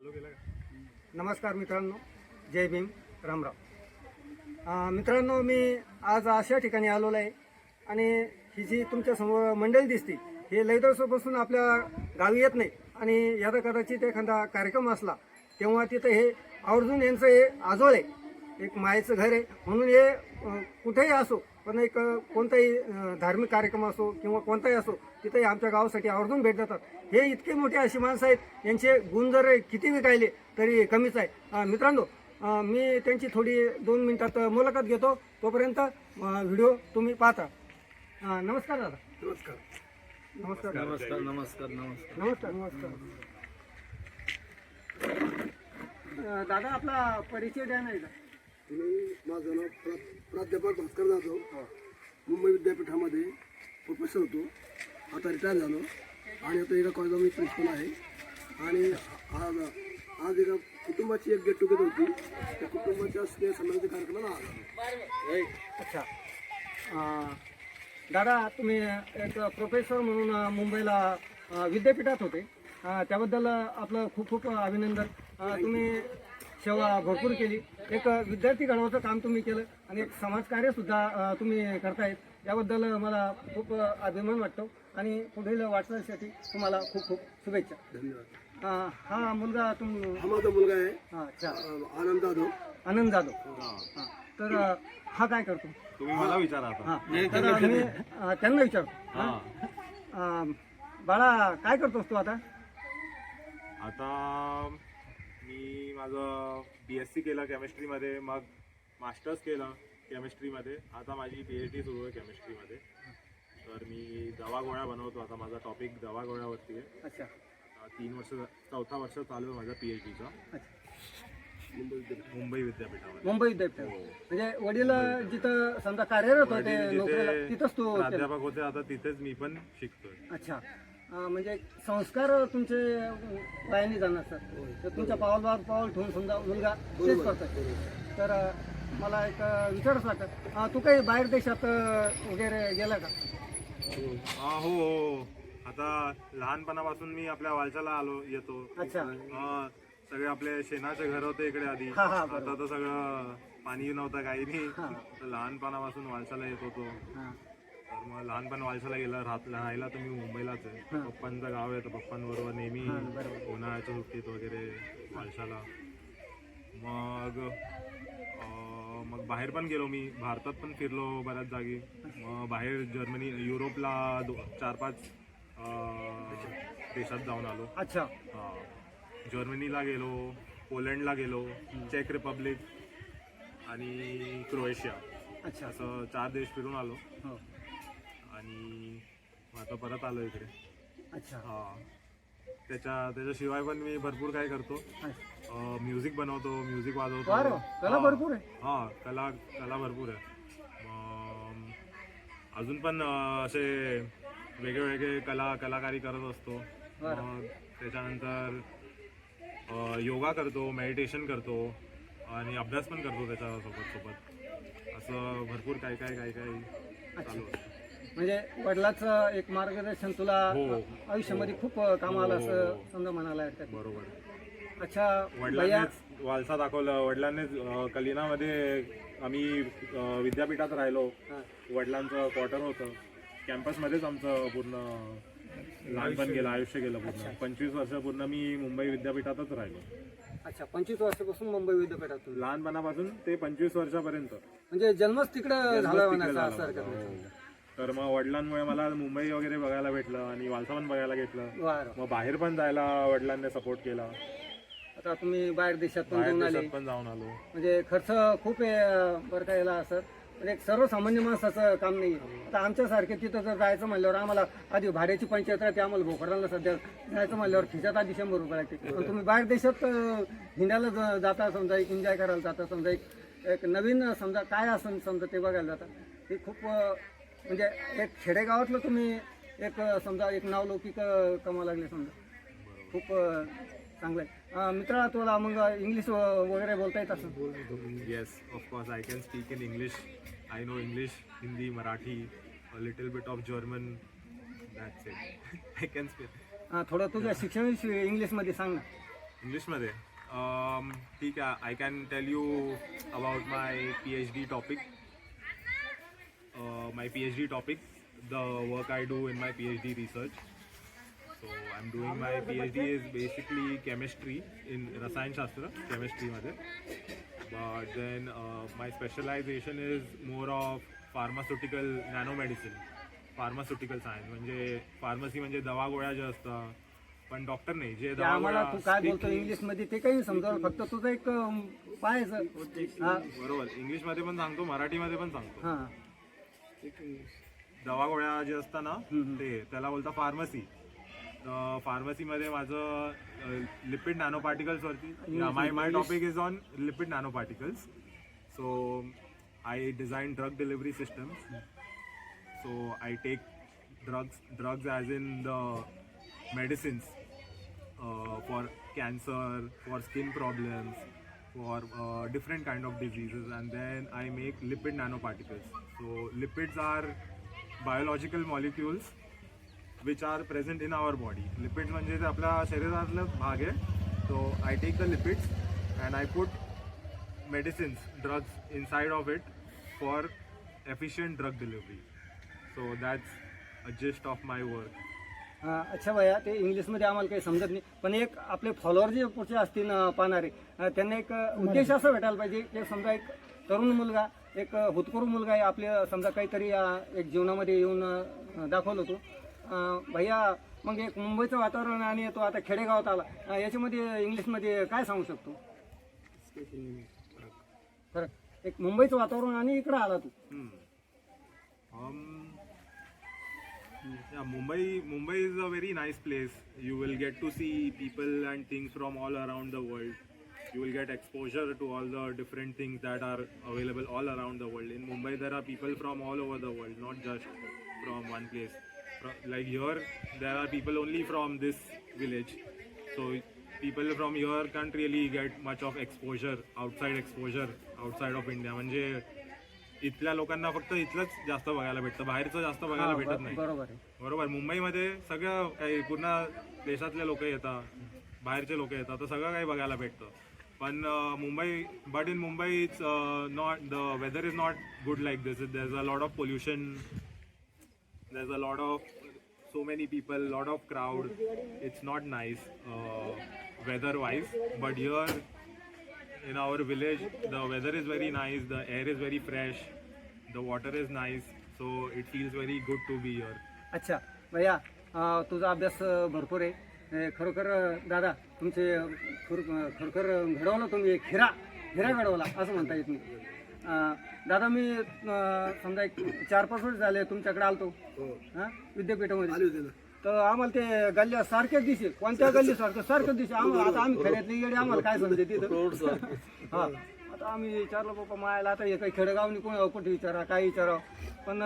नमस्कार मित्रांनो जय भीम रामराम मित्रांनो मी आज अशा ठिकाणी आलेलो आहे आणि ही जी तुमच्यासमोर मंडळी दिसते हे लय बसून आपल्या गावी येत नाही आणि यादा कदाचित एखादा कार्यक्रम असला तेव्हा तिथं हे आवर्जून यांचं हे आजोळ आहे. एक मायेचं घर आहे. म्हणून हे कुठेही असो पण एक कोणताही धार्मिक कार्यक्रम असो किंवा कोणताही असो तिथंही आमच्या गावासाठी आवर्जून भेट देतात. हे इतके मोठे अशी माणसं आहेत यांचे गुण जर किती विकायले तरी कमीच आहे. मित्रांनो मी त्यांची थोडी दोन मिनिटात मुलाखत घेतो. तोपर्यंत व्हिडिओ तुम्ही पाहता. नमस्कार दादा. नमस्कार. नमस्कार. नमस्कार नमस्कार नमस्कार. नमस्कार दादा आपला परिचय द्या नाही माझं नाव प्रा प्राध्यापक भास्कर जाधव. मुंबई विद्यापीठामध्ये प्रोफेसर होतो. आता रिटायर झालो. आणि आता एका कॉलेजला मी प्रिन्सिपल आहे. आणि आज आज एका कुटुंबाची एक गेट टुगेदर होती. त्या कुटुंबाच्या सन्मानाच्या कार्यक्रमाला आलो. अच्छा. अं, दादा तुम्ही एक प्रोफेसर म्हणून अं, मुंबईला अं, विद्यापीठात होते. अं, त्याबद्दल आपलं खूप खूप अभिनंदन. अं, तुम्ही सेवा भरपूर केली. एक विद्यार्थी घडवायचं काम तुम्ही केलं. आणि एक समाजकार्य सुद्धा अं, तुम्ही करतायत. याबद्दल मला खूप अभिमान वाटतो आणि पुढील वाटचालीसाठी तुम्हाला खूप खूप शुभेच्छा. धन्यवाद. अं, हा मुलगा तुम हा माझा मुलगा आहे. हा, अच्छा. आनंद जाधव. आनंद जाधव. हा. तर हा काय करतो? तुम्ही मला विचारा आता. हा तर मी अं, त्यांना विचारतो हा. अं, बाळा काय करतोस तू आता? आता मी माझं बी एस सी केलं केमिस्ट्रीमध्ये मग मास्टर्स केलं. केमिस्ट्रीमध्ये आता माझी पी एच डी सुरू आहे केमिस्ट्रीमध्ये तर मी दवा गोळ्या बनवतो. आता माझा टॉपिक दवा गोळ्यावरती आहे. अच्छा. आता तीन वर्ष चौथा वर्ष चालू आहे माझा पी एच डीचा मुंबई विद्यापीठ मुंबई विद्यापीठामध्ये मुंबई विद्यापीठ म्हणजे वडील जिथं समजा कार्यरत होते वडील नोकरीला जिथे तिथंच तू केलं. प्राध्यापक होते आता तिथेच मी पण शिकतोय. अच्छा. अं, म्हणजे संस्कार तुमचे वायाने जाणार सर. तर तुमच्या पावलावर पाऊल ठेवून समजा मुलगा तेच तर अं, मला एक विचारच अं, तू काही बाहेर देशात वगैरे गेला का? हा, हो हो. आता लहानपणापासून मी आपल्या वालच्याला आलो येतो. अच्छा. सगळे आपले शेणाचे घर होते इकडे आधी. हा, हा, आता तर सगळं पाणी नव्हतं काही नाही. हा. तर लहानपणापासून वालसाला येत होतो. हां. तर मग लहानपण वालसाला गेला राहत राहायला तर मी मुंबईलाच आहे. हा. पप्पांचं गाव आहे तर पप्पांबरोबर नेहमी हा, बरोबर. उन्हाळ्याच्या सुट्टीत वगैरे वालसाला. मग बाहेर पण गेलो मी. भारतात पण फिरलो बऱ्याच जागी. बाहेर जर्मनी युरोपला चार पाच देशात जाऊन आलो. अच्छा. हा. जर्मनीला गेलो पोलंडला गेलो चेक रिपब्लिक आणि क्रोएशिया. अच्छा. असं चार देश फिरून आलो. हो. आणि आता परत आलो इकडे. अच्छा. हा. त्याच्या त्याच्याशिवाय पण मी भरपूर काय करतो. म्युझिक बनवतो म्युझिक वाजवतो. कला. भरपूर आहे. हा कला कला भरपूर आहे. अजून पण असे वेगळे वेगळे कला कलाकारी करत असतो. त्याच्यानंतर योगा करतो मेडिटेशन करतो आणि अभ्यास पण करतो त्याच्यासोबत सोबत. असं भरपूर काय काय काय काय चालू असतं. म्हणजे वडिलाचं एक मार्गदर्शन तुला हो. आयुष्यामध्ये खूप काम आलं असं समजा म्हणायला हरकत नाही. बरोबर. अच्छा भैया. वडिलांनीच वालसा दाखवलं वडिलांनीच अं, कलिनामध्ये आम्ही अं, विद्यापीठात राहिलो. हा. वडिलांचं क्वार्टर होतं. कॅम्पसमध्येच आमचं पूर्ण लहानपण गेलं आयुष्य गेलं पूर्ण. पंचवीस वर्ष पूर्ण मी मुंबई विद्यापीठातच राहिलो. अच्छा पंचवीस वर्षापासून मुंबई विद्यापीठातून. लहानपणापासून ते पंचवीस वर्षापर्यंत. म्हणजे जन्मच तिकडं झाला तिकडे म्हणायचा झाला असं हरकत होता. नाही. हो. तर मग वडिलांमुळे मला मुंबई वगैरे बघायला भेटलं आणि वालसा पण बघायला घेतलं. मग बाहेर पण जायला वडिलांनी सपोर्ट केला. आता तुम्ही बाहेर देशात पण बाहेर जाऊन आले. देशात पण जाऊन आलो. म्हणजे खर्च खूप आहे बरं का याला असं. म्हणजे एक सर्वसामान्य माणसाचं काम नाही. आता आमच्यासारखे तिथं जर जायचं म्हणल्यावर आम्हाला आधी भाड्याची पंचायत राहते आम्हाला भोकराला सध्या जायचं म्हणल्यावर खिशात आधी शंभर रुपये लागते. पण तुम्ही बाहेर देशात अं, हिंडायला ज- जाता समजा एक एन्जॉय करायला जाता समजा एक एक नवीन समजा काय असं समजा ते बघायला जाता. ते खूप अं, म्हणजे एक खेडेगावातलं तुम्ही एक समजा एक नावलौकिक अं, कमावं लागले समजा. खूप चांगलं आहे मित्रा तुला मग इंग्लिश वगैरे बोलता येत असं yes of course I can speak in English I know English Hindi Marathi little bit of German that's it I can speak हा, थोडं तुझ्या शिक्षण इंग्लिशमध्ये सांग ना. इंग्लिशमध्ये अम, ठीक आहे. I can tell you about my P H D topic the work I do in my P H D research so I am doing my P H D is basically chemistry in रसायनशास्त्र केमिस्ट्रीमध्ये but then uh, my specialization is more of pharmaceutical nanomedicine pharmaceutical science. म्हणजे pharmacy म्हणजे दवा गोळ्या ज्या असतात पण doctor नाही. जे ते दवा आम्हाला तू काय बोलतो इंग्लिशमध्ये ते काही समजा फक्त तुझं एक पाहायचं हा बरोबर. इंग्लिशमध्ये पण सांगतो मराठीमध्ये पण सांगतो. हा. दवा गोळ्या जे असतात ना ते त्याला बोलतात फार्मसी फार्मसीमध्ये माझं lipid nano पार्टिकल्सवरती my my topic is on lipid nano particles so I design drug delivery systems so I take drugs as in the medicines uh, for cancer for skin problems for uh, different kind of diseases and then i make lipid nanoparticles so lipids are biological molecules which are present in our body lipids म्हणजे ते आपल्या शरीरातला भाग आहे so i take the lipids and i put medicines drugs inside of it for efficient drug delivery so that's a gist of my work अच्छा भैया ते इंग्लिशमध्ये आम्हाला काही समजत नाही. पण एक आपले फॉलोअर जे पुढचे असतील पाहणारे त्यांना एक उद्देश असं भेटायला पाहिजे. एक समजा एक तरुण मुलगा एक हुतकरू मुलगा आहे आपले समजा काहीतरी एक जीवनामध्ये येऊन दाखवलं होतो. भैया मग एक मुंबईचं वातावरण आणि तो आता खेडेगावात आला याच्यामध्ये इंग्लिशमध्ये काय सांगू शकतो? फरक. एक मुंबईचं वातावरण आणि इकडं आला तू. yeah, Mumbai. Mumbai is a very nice place. You will get to see people and things from all around the world. You will get exposure to all the different things that are available all around the world. In Mumbai, there are people from all over the world, not just from one place. Fro- Like here, there are people only from this village. So people from here can't really get much of exposure, outside exposure, outside of India. म्हणजे इथल्या लोकांना फक्त इथलंच जास्त बघायला भेटतं. बाहेरचं जास्त बघायला भेटत नाही. बरोबर आहे. बरोबर? मुंबईमध्ये सगळं काही पूर्ण देशातले लोक येतात. बाहेरचे लोक येतात. तर सगळं काही बघायला भेटतं. पण Mumbai but in Mumbai it's not the weather is not good like this. There is a lot of pollution there is a lot of many people lot of crowd. It's not nice uh, weather wise but here in our village the weather is very nice the air is very fresh the water is nice so it feels very good to be here. अच्छा भैया अं, तुझा अभ्यास अं, भरपूर आहे. हे खरोखर अं, दादा तुमचे अं, खर खरोखर घडवलं तुम्ही एक हिरा हिरा घडवला असं म्हणता येत नाही. अं, दादा मी अं, समजा एक चार पाच वर्ष झाले तुमच्याकडे आलतो. हो. हां? विद्यापीठामध्ये. तर आम्हाला ते गल्ल्या सारख्याच दिसे कोणत्या गल्ली सारखं? सारखंच दिसे आम्हाला आता आम्ही खेड्यातले येडे आम्हाला काय समजते तिथं? हा. आता आम्ही विचारलं बाबा मायाला आता हे काही खेडेगावनी कोण कुठे विचारा काय विचारावं? पण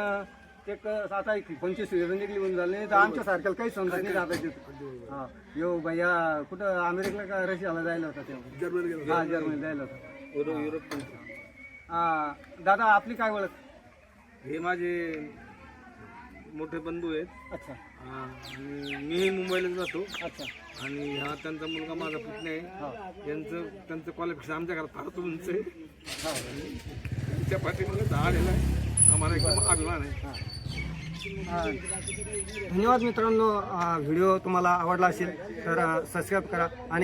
ते आता एक पंचवीस निघली म्हणून झाले नाही तर आमच्या सारख्याला काही समजत नाही आता तिथं. हा. यो भैया कुठं अमेरिकेला का रशियाला जायला होता तेव्हा? जर्मनी गेलो. हा जर्मनी जायला होता. हा. दादा आपली काय ओळख? हे माझे मोठे बंधू आहेत. अच्छा. मीही मुंबईला जातो अच्छा. आणि हा त्यांचा मुलगा माझा पुतण्या आहे. यांचं त्यांचं क्वालिफिकेशन आमच्या घरात फार उंच आहे. त्यांच्या पाठीमागे आलेला आहे. आम्हाला एकदम अभिमान आहे. धन्यवाद मित्रांनो. व्हिडिओ तुम्हाला आवडला असेल तर सबस्क्राईब करा आणि